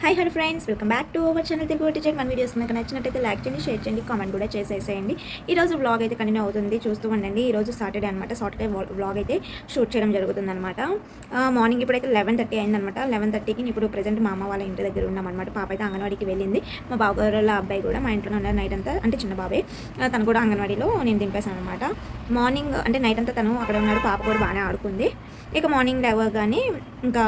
Hi hello friends welcome back to our channel Telugu teacher మన videos మీకు నచ్చినట్టయితే like చేయండి షేర్ చేయండి కామెంట్ కూడా చేసేసేయండి. ఈ రోజు వ్లాగ్ అయితే కంటిన్యూ అవుతుంది. చూస్తూ ఉండండి. ఈ రోజు సాటర్డే అనమాట సాటర్డే వ్లాగ్ అయితే షూట్ చేయడం జరుగుతుంది అనమాట మార్నింగ్ ఇప్పుడైతే లెవెన్ థర్టీ అయిందనమాట లెవెన్ థర్టీకి ఇప్పుడు ప్రజెంట్ మా అమ్మ వాళ్ళ ఇంటి దగ్గర ఉన్నామన్నమాట. పాప అయితే అంగన్వాడికి వెళ్ళింది. మా బాబు అబ్బాయి కూడా మా ఇంట్లో ఉన్నారు నైట్ అంతా. అంటే చిన్న బాబాయ్ తను కూడా అంగన్వాడీలో నేను దింపేశాను అనమాట మార్నింగ్ అంటే నైట్ అంతా తను అక్కడ ఉన్నాడు. పాప కూడా బాగానే ఆడుకుంది. ఇక మార్నింగ్ లేవగానే ఇంకా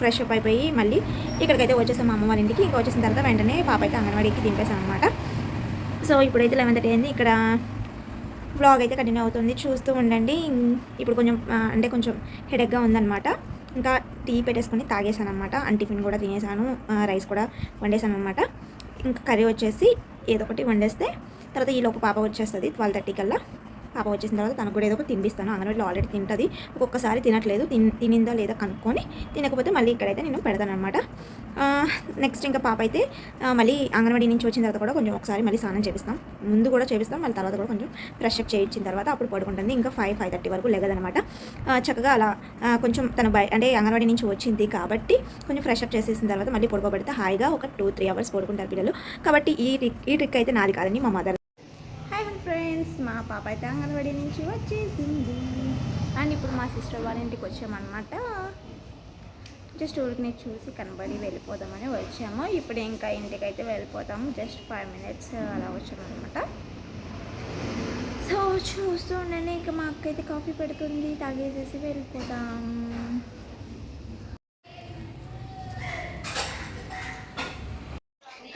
ఫ్రెష్ అప్ అయిపోయి మళ్ళీ ఇక్కడికైతే వచ్చేసి మా అమ్మ వాళ్ళ ఇంటికి ఇంకా వచ్చేసిన తర్వాత వెంటనే పాప అయితే అంగన్వాడీకి దింపేసాం అనమాట సో ఇప్పుడైతే లెవెన్ థర్టీ అయింది. ఇక్కడ బ్లాగ్ అయితే కంటిన్యూ అవుతుంది. చూస్తూ ఉండండి. ఇప్పుడు కొంచెం అంటే కొంచెం హెడెక్గా ఉందన్నమాట ఇంకా టీ పెట్టేసుకొని తాగేసాను అనమాట అండ్ టిఫిన్ కూడా తినేసాను రైస్ కూడా వండేసాను అనమాట ఇంకా కర్రీ వచ్చేసి ఏదో ఒకటి వండేస్తే తర్వాత ఈలోపు పాప వచ్చేస్తుంది. ట్వెల్వ్ థర్టీ కల్లా. పాప వచ్చేసిన తర్వాత తనకు కూడా ఏదో ఒకటి తినిపిస్తాను. అంగన్వాడీలో ఆల్రెడీ తింటుంది. ఒక్కొక్కసారి తినట్లేదు. తిన్ తినిందా లేదా కనుక్కొని తినకపోతే మళ్ళీ ఇక్కడైతే నేను పెడతాను అనమాట నెక్స్ట్ ఇంకా పాప అయితే మళ్ళీ అంగన్వాడీ నుంచి వచ్చిన తర్వాత కూడా కొంచెం ఒకసారి మళ్ళీ స్నానం చేపిస్తాం. ముందు కూడా చేపిస్తాం. మళ్ళీ తర్వాత కూడా కొంచెం ఫ్రెష్ అప్ చేయించిన తర్వాత అప్పుడు పడుకుంటుంది. ఇంకా ఫైవ్ ఫైవ్ థర్టీ వరకు లేదనమాట చక్కగా అలా కొంచెం తన బయ అంటే అంగన్వాడీ నుంచి వచ్చింది కాబట్టి కొంచెం ఫ్రెష్ అప్ చేసేసిన తర్వాత మళ్ళీ పడుకోబెడితే హాయిగా ఒక టూ త్రీ అవర్స్ పడుకుంటారు పిల్లలు. కాబట్టి ఈ ట్రిక్ ఈ ట్రిక్ అయితే నాది కాదండి. మా మదర్ మా పాప అయితే అంగన్వాడీ నుంచి వచ్చేసింది. అండ్ ఇప్పుడు మా సిస్టర్ వాళ్ళ ఇంటికి వచ్చామన్నమాట. జస్ట్ ఊరికి చూసి కనబడి వెళ్ళిపోదామని వచ్చాము. ఇప్పుడు ఇంకా ఇంటికి అయితే వెళ్ళిపోతాము. జస్ట్ ఫైవ్ మినిట్స్ అలా వచ్చామన్నమాట. సో చూస్తూ ఉండండి ఇంకా మా అక్క అయితే కాఫీ పెడుతుంది తాగేసేసి వెళ్ళిపోతాం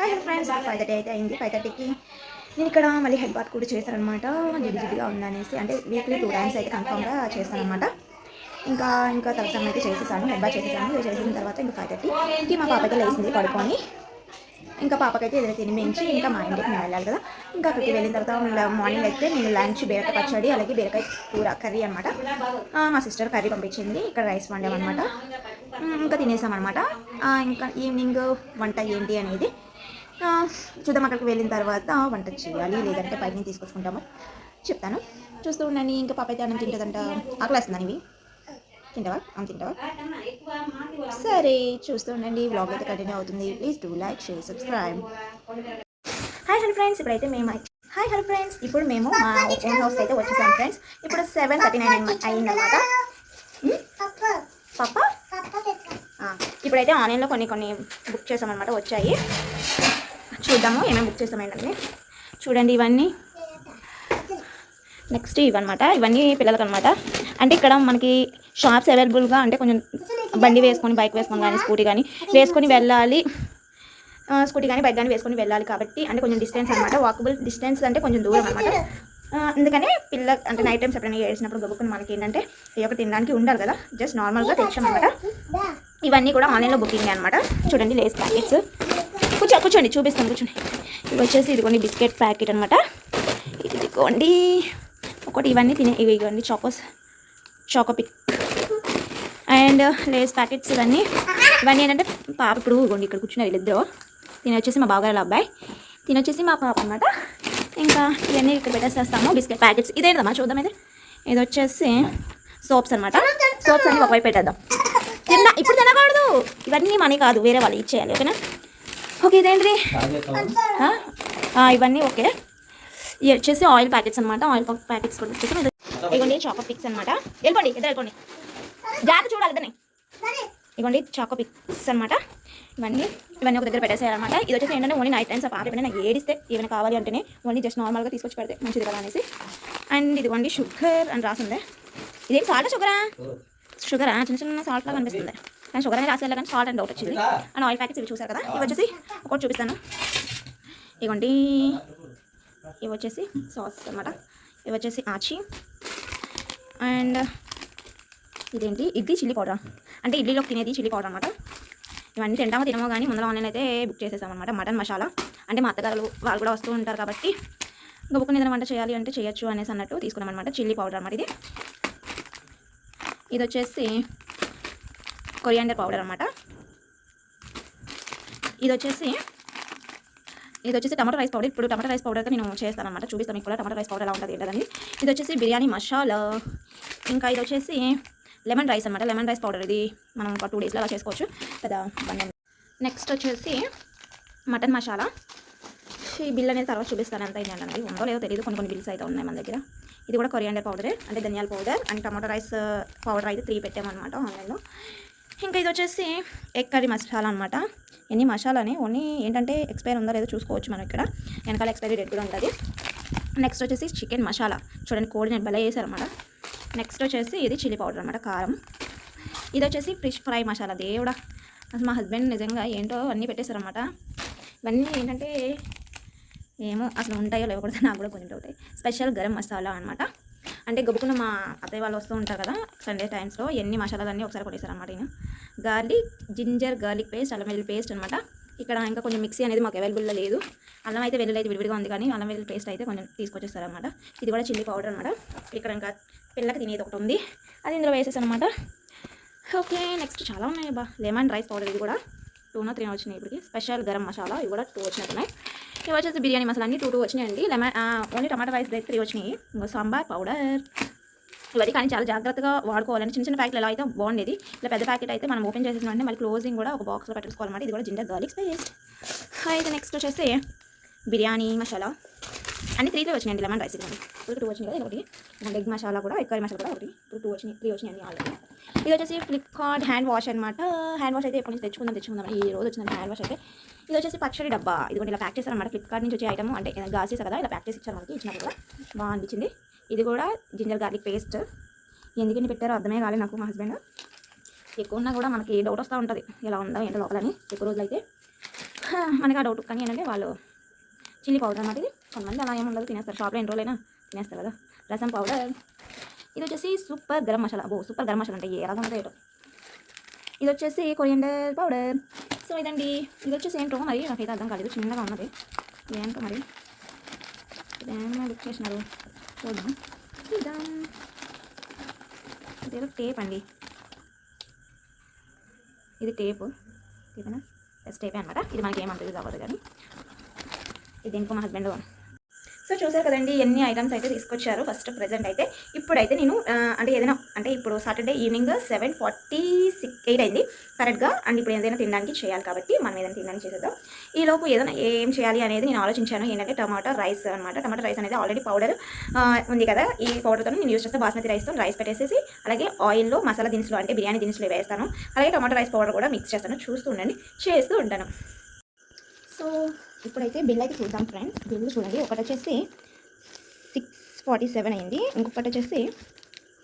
హాయ్ ఫ్రెండ్స్ ఫైవ్ థర్టీ అయితే అయింది. ఫైవ్ థర్టీకి నేను ఇక్కడ మళ్ళీ హెడ్ బాత్ కూడా చేశానమాట జిడ్డు జిడ్డుగా ఉందనేసి అంటే వీక్లీ టూ టైమ్స్ అయితే కన్ఫామ్గా చేస్తానమాట ఇంకా ఇంకా తలసం అయితే చేసేసాను. హెడ్ బాత్ చేసేసాను. చేసిన తర్వాత ఇంకా ఫైవ్ థర్టీకి మా పాపకి లేచింది పడుకొని. ఇంకా పాపకైతే ఏదైనా తినిపించి ఇంకా మా ఇంటికి నేను వెళ్ళాలి కదా. ఇంకా అక్కడికి వెళ్ళిన తర్వాత మార్నింగ్ అయితే నేను లంచ్ బీరకాయ పచ్చడి అలాగే బీరకాయ కూర కర్రీ అనమాట మా సిస్టర్ కర్రీ పంపించింది. ఇక్కడ రైస్ వండామన్నమాట. ఇంకా తినేసామన్నమాట. ఇంకా ఈవినింగ్ వంట ఏంటి అనేది చూద్దాం అక్కడికి వెళ్ళిన తర్వాత వంట చేయాలి లేదంటే బయట తీసుకొచ్చుకుంటాము. చెప్తాను. చూస్తూ ఉండండి ఇంకా పాప అయితే అన్నం తింటుందంట. ఆకలేస్తుందని ఇవి తింటావా? అన్నం తింటావా? సరే చూస్తూ ఉండండి. బ్లాగ్ అయితే కంటిన్యూ అవుతుంది. Please do like share subscribe hi hello friends ఇప్పుడైతే మేము హాయ్ హలో ఫ్రెండ్స్ ఇప్పుడు మేము మా ఓన్ హౌస్ అయితే వచ్చేసాం ఫ్రెండ్స్ ఇప్పుడు సెవెన్ థర్టీ నైన్ అయిందన్నమాట. పాప? ఇప్పుడైతే ఆన్లైన్లో కొన్ని కొన్ని బుక్ చేసామన్నమాట వచ్చాయి. చూద్దాము ఏమేమి బుక్ చేసాం ఏంటంటే చూడండి ఇవన్నీ. నెక్స్ట్ ఇవన్నమాట. ఇవన్నీ పిల్లలకు అనమాట అంటే ఇక్కడ మనకి షాప్స్ అవైలబుల్గా అంటే కొంచెం బండి వేసుకొని బైక్ వేసుకొని కానీ స్కూటీ కానీ వేసుకొని వెళ్ళాలి. స్కూటీ కానీ బైక్ కానీ వేసుకొని వెళ్ళాలి కాబట్టి అంటే కొంచెం డిస్టెన్స్ అనమాట వాకబుల్ డిస్టెన్స్ అంటే కొంచెం దూరం అనమాట అందుకనే పిల్ల అంటే నైట్ టైమ్స్ ఎప్పుడైనా ఏడ్చినప్పుడు గబుక్కుని మనకి ఏంటంటే ఏ ఒకటి తినడానికి ఉండాలి కదా. జస్ట్ నార్మల్గా తెచ్చామన్నమాట. ఇవన్నీ కూడా ఆన్లైన్లో బుకింగ్ అనమాట చూడండి లేస్ ప్యాకెట్స్ కూర్చో కూర్చోండి చూపిస్తాను కూర్చోండి. ఇవి వచ్చేసి ఇదిగోండి బిస్కెట్ ప్యాకెట్ అనమాట ఇదిగోండి ఒకటి ఇవన్నీ తినే ఇవి ఇవ్వండి చాకోస్ చాకోపిక్ అండ్ లేస్ ప్యాకెట్స్ ఇవన్నీ. ఇవన్నీ ఏంటంటే పాప ఇప్పుడు ఇవ్వండి ఇక్కడ కూర్చున్నారు వీళ్ళిద్దరు. తిని వచ్చేసి మా బావగారు అబ్బాయి. తిని వచ్చేసి మా పాప అనమాట ఇంకా ఇవన్నీ ఇక్కడ పెట్టేసేస్తాము బిస్కెట్ ప్యాకెట్స్. ఇదేదమ్మా చూద్దాం ఇది. ఇది వచ్చేసి సోప్స్ అనమాట సోప్స్ అన్ని ఒకవైపు పెట్టేద్దాం. తిన్నా ఇప్పుడు తినకూడదు. ఇవన్నీ మనీ కాదు వేరే వాళ్ళు ఇచ్చేయాలి ఓకేనా? ఓకే ఇదేంటిది? ఆ, ఇవన్నీ ఓకే. ఇవి వచ్చేసి ఆయిల్ ప్యాకెట్స్ అనమాట ఆయిల్ ప్యాకెట్స్ కూడా వచ్చేసి ఇది- ఇదిగోండి చాకో పిక్స్ అనమాట వెళ్ళిపోండి ఇద్దరు వెళ్ళిపోండి. జాగ్రత్త చూడాలి ఇద్దరిని. ఇదిగోండి చాకో పిక్స్ అనమాట ఇవన్నీ ఇవన్నీ ఒక దగ్గర పెట్టేసేయాలన్నమాట. ఇది వచ్చేసి ఏంటంటే ఓన్లీ నైట్ టైమ్స్ ఆ పాప ఏమైనా నాకు ఏడిస్తే ఏమైనా కావాలి అంటేనే ఓన్లీ జస్ట్ నార్మల్గా తీసుకొచ్చి పెడితే మంచిది కదా అనేసి. అండ్ ఇదిగోండి షుగర్ అని రాసిందే. ఇదేం సాల్ట్ షుగరా షుగరా చిన్న చిన్న సాల్ట్ లాగా అనిపిస్తుంది. కానీ షుగర్ అని రాసేయాలి కానీ సాల్ట్ అని డౌట్ వచ్చింది. అండ్ ఆయిల్ ప్యాకెట్స్ ఇవి చూసారు కదా? ఇవి వచ్చేసి ఒకటి చూపిస్తాను. ఇవ్వండి. ఇవి వచ్చేసి సాస్ అన్నమాట. ఇవి వచ్చేసి ఆచి. అండ్ ఇదేంటి? Idli chilli powder. అంటే ఇడ్లీలో తినేది చిల్లీ పౌడర్ అనమాట ఇవన్నీ తింటామో తినమో కానీ ముందర ఆన్లైన్ అయితే బుక్ చేసేసామన్నమాట మటన్ మసాలా. అంటే మా అత్తగారు వాళ్ళు కూడా వస్తూ ఉంటారు కాబట్టి గబుక్కుని ఏదైనా వంట చేయాలి అంటే చేయొచ్చు అనేసి అన్నట్టు తీసుకున్నాం అనమాట చిల్లీ పౌడర్ అన్నమాట ఇది. ఇది వచ్చేసి కొరియాండర్ పౌడర్ అనమాట ఇది వచ్చేసి ఇది వచ్చేసి టమాటో రైస్ పౌడర్. ఇప్పుడు టమాటో రైస్ పౌడర్ అయితే నేను చేస్తాను అనమాట చూపిస్తాను మీకు కూడా టమాటో రైస్ పౌడర్ ఎలా ఉంటుంది ఏంటని ఇది వచ్చేసి బిర్యానీ మసాలా. ఇంకా ఇది వచ్చేసి లెమన్ రైస్ అనమాట లెమన్ రైస్ పౌడర్ ఇది. మనం ఒక టూ డేస్లో అలా చేసుకోవచ్చు. పెద్ద బండి నెక్స్ట్ వచ్చేసి మటన్ మసాలా. ఈ బిల్ అనేది తర్వాత చూపిస్తాను. ఎంత అయింది అనేది ఉందో లేదో తెలియదు కొన్ని కొన్ని బిల్స్ అయితే ఉన్నాయి మన దగ్గర. ఇది కూడా కొరియాండర్ పౌడరే అంటే ధనియాల powder and tomato rice powder అయితే త్రీ పెట్టామన్నమాట ఆన్లైన్లో. ఇంకా ఇది వచ్చేసి ఎగ్ కర్రీ మసాలా అనమాట ఎన్ని మసాలాని ఓన్లీ ఏంటంటే ఎక్స్పైర్ ఉందో లేదో చూసుకోవచ్చు మనం ఇక్కడ. వెనకాల ఎక్స్పైరీ డేట్ కూడా ఉంటుంది. నెక్స్ట్ వచ్చేసి చికెన్ మసాలా. చూడండి కోడి నేను భలే చేశారనమాట నెక్స్ట్ వచ్చేసి ఇది చిల్లీ పౌడర్ అనమాట కారం. ఇది వచ్చేసి ఫిష్ ఫ్రై మసాలా దేవుడా. అసలు మా హస్బెండ్ నిజంగా ఏంటో అన్నీ పెట్టేశారనమాట ఇవన్నీ ఏంటంటే ఏమో అసలు ఉంటాయో లేకపోతే నాకు కూడా కొంచెం ఉంటాయి స్పెషల్ గరం మసాలా అనమాట అంటే గబుకున్న మా అత్తయ్య వాళ్ళు వస్తూ ఉంటారు కదా సండే టైమ్స్లో ఎన్ని మసాలాలన్నీ ఒకసారి కొట్టేశారనమాట నేను గార్లిక్ జింజర్ గార్లిక్ పేస్ట్ అల్లం వెల్లుల్లి పేస్ట్ అనమాట ఇక్కడ ఇంకా కొంచెం మిక్సీ అనేది మాకు అవైలబుల్లో లేదు. అల్లం అయితే వెల్లుల్లి అయితే విడివిడిగా ఉంది కానీ అల్లం వెల్లుల్లి పేస్ట్ అయితే కొంచెం తీసుకొచ్చేస్తారనమాట ఇది కూడా చిల్లీ పౌడర్ అనమాట ఇక్కడ ఇంకా పిల్లకి తినేది ఒకటి ఉంది. అది ఇందులో వేసేసానమాట అనమాట ఓకే నెక్స్ట్ చాలా ఉన్నాయి బా లెమన్ రైస్ పౌడర్ ఇది కూడా. టూనో త్రీ వచ్చినాయి ఇప్పటికి. స్పెషల్ గరం మసాలా ఇవి కూడా టూ వచ్చినట్టున్నాయి ఇవి వచ్చేసి బిర్యానీ మసాలా అన్ని టూ టూ వచ్చినాయండి. లెమన్ ఓన్లీ టమాటా రైస్ అయితే త్రీ వచ్చినాయి. ఇంకో సాంబార్ పౌడర్. ఇవన్నీ కానీ చాలా జాగ్రత్తగా వాడుకోవాలండి. చిన్న చిన్న ప్యాకెట్లు ఎలా అయితే బాగుండేది. ఇలా పెద్ద ప్యాకెట్ అయితే మనం ఓపెన్ చేసేసిన మళ్ళీ క్లోజింగ్ కూడా ఒక బాక్స్లో పెట్టేసుకోవాలన్నమాట ఇది కూడా జింజర్ గార్లిక్ పేస్ట్. అయితే నెక్స్ట్ వచ్చేసి బిర్యానీ మసాలా. అన్ని త్రీలో వచ్చినాయండి లెమన్ రైస్ ఇవ్వండి. ఇప్పుడు టూ వచ్చినాయి కదా ఒకటి. ఎగ్ మసాలా కూడా ఎగ్ కర్రీ మసాలా కూడా ఒకటి. ఇప్పుడు టూ వచ్చినాయి త్రీ వచ్చినాయి అన్ని ఆల్రెడీ ఇది వచ్చేసి ఫ్లిప్కార్ట్ హ్యాండ్ వాష్ అనమాట హ్యాండ్ వాష్ అయితే ఎప్పటి నుంచి తెచ్చుకుందాం తెచ్చుకుందాం ఈ రోజు వచ్చింది హ్యాండ్ వాష్ అయితే. ఇది వచ్చేసి పచ్చడి డబ్బా. ఇది కూడా ఇలా ప్యాక్ అనమాట ఫ్లిప్కార్ట్ నుంచి వచ్చే ఐటమ్ అంటే గాస్ కదా ఇలా ప్యాక్ చేసి ఇచ్చారు మనకి ఇచ్చినప్పుడు కూడా బాగా అనిపించింది. ఇది కూడా జింజర్ గార్లిక్ పేస్ట్ ఎందుకని పెట్టారో అర్థమే కాలేదు నాకు మా హస్బెండ్ ఎక్కువ ఉన్నా కూడా మనకి డౌట్ వస్తూ ఉంటుంది. ఇలా ఉందా ఏంటో లోపలని. ఎక్కువ రోజులు అయితే మనకి ఆ డౌట్ కానీ ఏంటంటే వాళ్ళు చిల్లీ పౌడర్ అన్నమాట ఇది. కొంతమంది అలా ఏమి ఉండదు తినేస్తారు. షాప్లో ఎన్ని రోజులైనా తినేస్తారు కదా. రసం పౌడర్ ఇది వచ్చేసి సూపర్ గరం మసాలా. ఓ సూపర్ గరం మసాలా అంటే ఏ రకం ఉందో ఇది వచ్చేసి కొరియండర్ పౌడర్ సో ఇదండి. ఇది వచ్చేసి ఏంటో మరి నాకైతే అర్థం కాలేదు. చిన్నగా ఉన్నది. ఏంటో మరి? ఇదేమో బుక్ చేసినారు. చూద్దాం. చూద్దాం ఇదేదో టేప్ అండి. ఇది టేపు ఇదేనా ఎస్ టేపే అనమాట ఇది మనకి ఏమంటుంది అవ్వదు కానీ. ఇది ఇంకో మా హస్బెండ్ సో చూసారు కదండి ఎన్ని ఐటమ్స్ అయితే తీసుకొచ్చారు ఫస్ట్ ప్రెజెంట్ అయితే. ఇప్పుడైతే నేను అంటే ఏదైనా అంటే ఇప్పుడు Saturday evening seven forty six eight అయింది కరెక్ట్గా అండ్ ఇప్పుడు ఏదైనా తినడానికి చేయాలి కాబట్టి మనం ఏదైనా తినడానికి చేసేద్దాం. ఈలోపు ఏదైనా ఏం చేయాలి అనేది నేను ఆలోచించాను. ఏంటంటే టమాటా రైస్ అనమాట టమాటా రైస్ అనేది ఆల్రెడీ పౌడర్ ఉంది కదా. ఈ పౌడర్తో నేను యూస్ చేస్తే. బాస్మతి రైస్తో రైస్ పెట్టేసేసి అలాగే ఆయిల్లో మసాలా దినుసులు అంటే బిర్యానీ దినుసులు వేస్తాను. అలాగే టమాటా రైస్ పౌడర్ కూడా మిక్స్ చేస్తాను. చూస్తూ ఉండండి. చేస్తూ ఉంటాను. సో ఇప్పుడైతే బిల్ అయితే చూద్దాం ఫ్రెండ్స్. బిల్ చూడండి. ఒకటి వచ్చేసి సిక్స్ ఫార్టీ సెవెన్ అయింది. ఇంకొకటి వచ్చేసి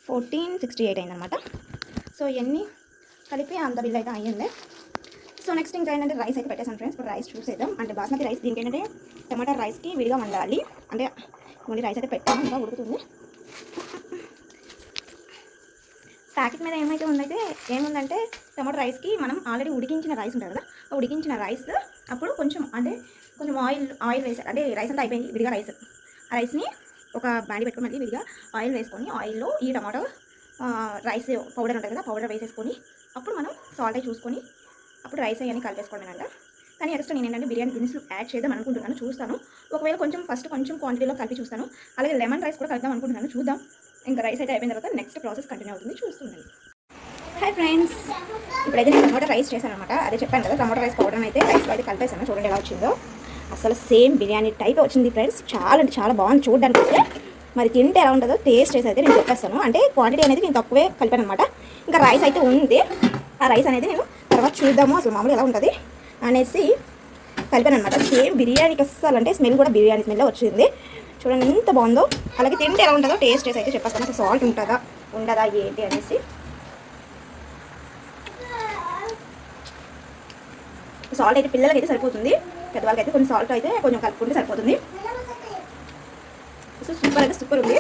ఫోర్టీన్ సిక్స్టీ ఎయిట్ అయింది అనమాట సో ఇవన్నీ కలిపి అంత బిల్ అయితే అయ్యింది. సో నెక్స్ట్ ఇంకా ఏంటంటే రైస్ అయితే పెట్టేసాను ఫ్రెండ్స్. ఇప్పుడు రైస్ చూసేద్దాం. అంటే బాస్మతి రైస్ దీనికి ఏంటంటే టమాటా రైస్కి విడిగా వండాలి. అంటే ఓన్లీ రైస్ అయితే పెట్టాము ఇంకా ఉడుకుతుంది. ప్యాకెట్ మీద ఏమైతే ఉందైతే ఏముందంటే టమాటో రైస్కి మనం ఆల్రెడీ ఉడికించిన రైస్ ఉంటుంది కదా. ఆ ఉడికించిన రైస్ అప్పుడు కొంచెం అంటే కొంచెం ఆయిల్ ఆయిల్ వేసారు అంటే రైస్ అంతా అయిపోయింది విడిగా రైస్. ఆ రైస్ని ఒక బాండి పెట్టుకుని మళ్ళీ విడిగా ఆయిల్ వేసుకొని ఆయిల్లో ఈ టమాటో రైస్ పౌడర్ ఉంటుంది కదా పౌడర్ వేసేసుకొని అప్పుడు మనం సాల్ట్ అయి చూసుకొని అప్పుడు రైస్ అవన్నీ కలిపేసుకోవడమేనంట. కానీ ఎక్స్ట్రా నేను ఏంటంటే బిర్యానీ దినుసులు యాడ్ చేద్దాం అనుకుంటున్నాను చూస్తాను. ఒకవేళ కొంచెం ఫస్ట్ కొంచెం క్వాంటిటీలో కలిపి చూస్తాను. అలాగే లెమన్ రైస్ కూడా కలుద్దాం అనుకుంటున్నాను చూద్దాం. ఇంకా రైస్ అయితే అయిపోయిన తర్వాత నెక్స్ట్ ప్రాసెస్ కంటిన్యూ అవుతుంది చూస్తుండండి హాయ్ ఫ్రెండ్స్ ఇప్పుడైతే నేను టమాటో రైస్ చేశాను అనమాట అదే చెప్పాను కదా టమాటో రైస్ పౌడర్ అయితే రైస్ అయితే కలిపేసాను చూడండి ఎలా వచ్చిందో. అసలు సేమ్ బిర్యానీ టైప్ వచ్చింది ఫ్రెండ్స్ చాలా అంటే చాలా బాగుంది. చూడడానికి అయితే మరి తింటే ఎలా ఉంటుందో టేస్ట్ అయితే నేను చెప్పేస్తాను. అంటే క్వాంటిటీ అనేది నేను తక్కువే కలిపాను అనమాట ఇంకా రైస్ అయితే ఉంది. ఆ రైస్ అనేది నేను తర్వాత చూద్దాము అసలు మామూలు ఎలా ఉంటుంది అనేసి కలిపాను అనమాట సేమ్ బిర్యానీకి అస్సలు అంటే స్మెల్ కూడా బిర్యానీ స్మెల్ వచ్చింది. చూడండి ఎంత బాగుందో. అలాగే తింటే ఎలా ఉంటుందో టేస్ట్ వేసి అయితే చెప్పేస్తాను. అసలు సాల్ట్ ఉంటుందా ఉండదా ఏంటి అనేసి. సాల్ట్ అయితే పిల్లలకి అయితే సరిపోతుంది. పెద్దవాళ్ళకి అయితే కొంచెం సాల్ట్ అయితే కొంచెం కలుపుకుంటే సరిపోతుంది. సో సూపర్ అయితే సూపర్ ఉంది.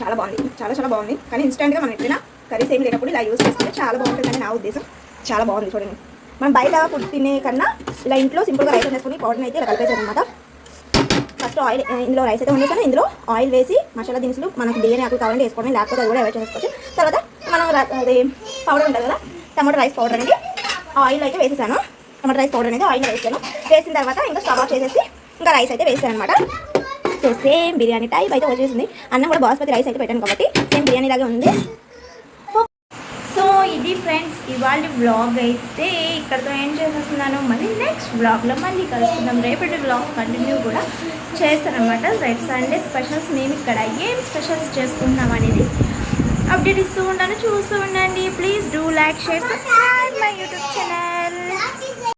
చాలా బాగుంది. చాలా చాలా బాగుంది. కానీ ఇన్స్టెంట్గా మనం ఎప్పుడైనా కర్రీస్ ఏమి లేనప్పుడు ఇలా యూస్ చేసుకుంటే చాలా బాగుంటుందని నా ఉద్దేశం. చాలా బాగుంది చూడండి. మనం బయట ఫుడ్ తినే కన్నా ఇలా ఇంట్లో సింపుల్గా రైస్ వేసుకుని పౌడర్ అయితే ఇలా కలిపేసాను అనమాట ఫస్ట్ ఆయిల్ ఇందులో రైస్ అయితే ఉండేసాను ఇందులో ఆయిల్ వేసి మసాలా దినుసులు మనకు బిర్యానీ ఆకులు కావాలంటే వేసుకోవడం లేకపోతే అది కూడా అవాయిడ్ చేసుకోవచ్చు. తర్వాత మనం అది పౌడర్ ఉంటుంది కదా టమాటో రైస్ పౌడర్ అనేది ఆయిల్ అయితే వేసేసాను. టమాటా రైస్ పౌడర్ అనేది ఆయిల్ వేసాను. వేసిన తర్వాత ఇంకా స్టవ్ ఆఫ్ చేసేసి ఇంకా రైస్ అయితే వేసాను అనమాట సో సేమ్ బిర్యానీ టైప్ అయితే వచ్చేసింది అన్నం కూడా బాస్మతి రైస్ అయితే పెట్టాను కాబట్టి సేమ్ బిర్యానీ లాగే ఉంది. సో ఇది ఫ్రెండ్స్ ఇవాళ వ్లాగ్ అయితే ఇక్కడతో ఏం చేసేస్తున్నాను. మళ్ళీ నెక్స్ట్ వ్లాగ్లో మళ్ళీ కలుసుకుందాం. రేపటి వ్లాగ్ కంటిన్యూ కూడా చేస్తానమాట రేపు సండే స్పెషల్స్ మేము ఇక్కడ ఏం స్పెషల్స్ చేసుకుంటున్నాం అనేది అప్డేట్ ఇస్తూ ఉంటాను. చూస్తూ ఉండండి. Please do like share subscribe my YouTube channel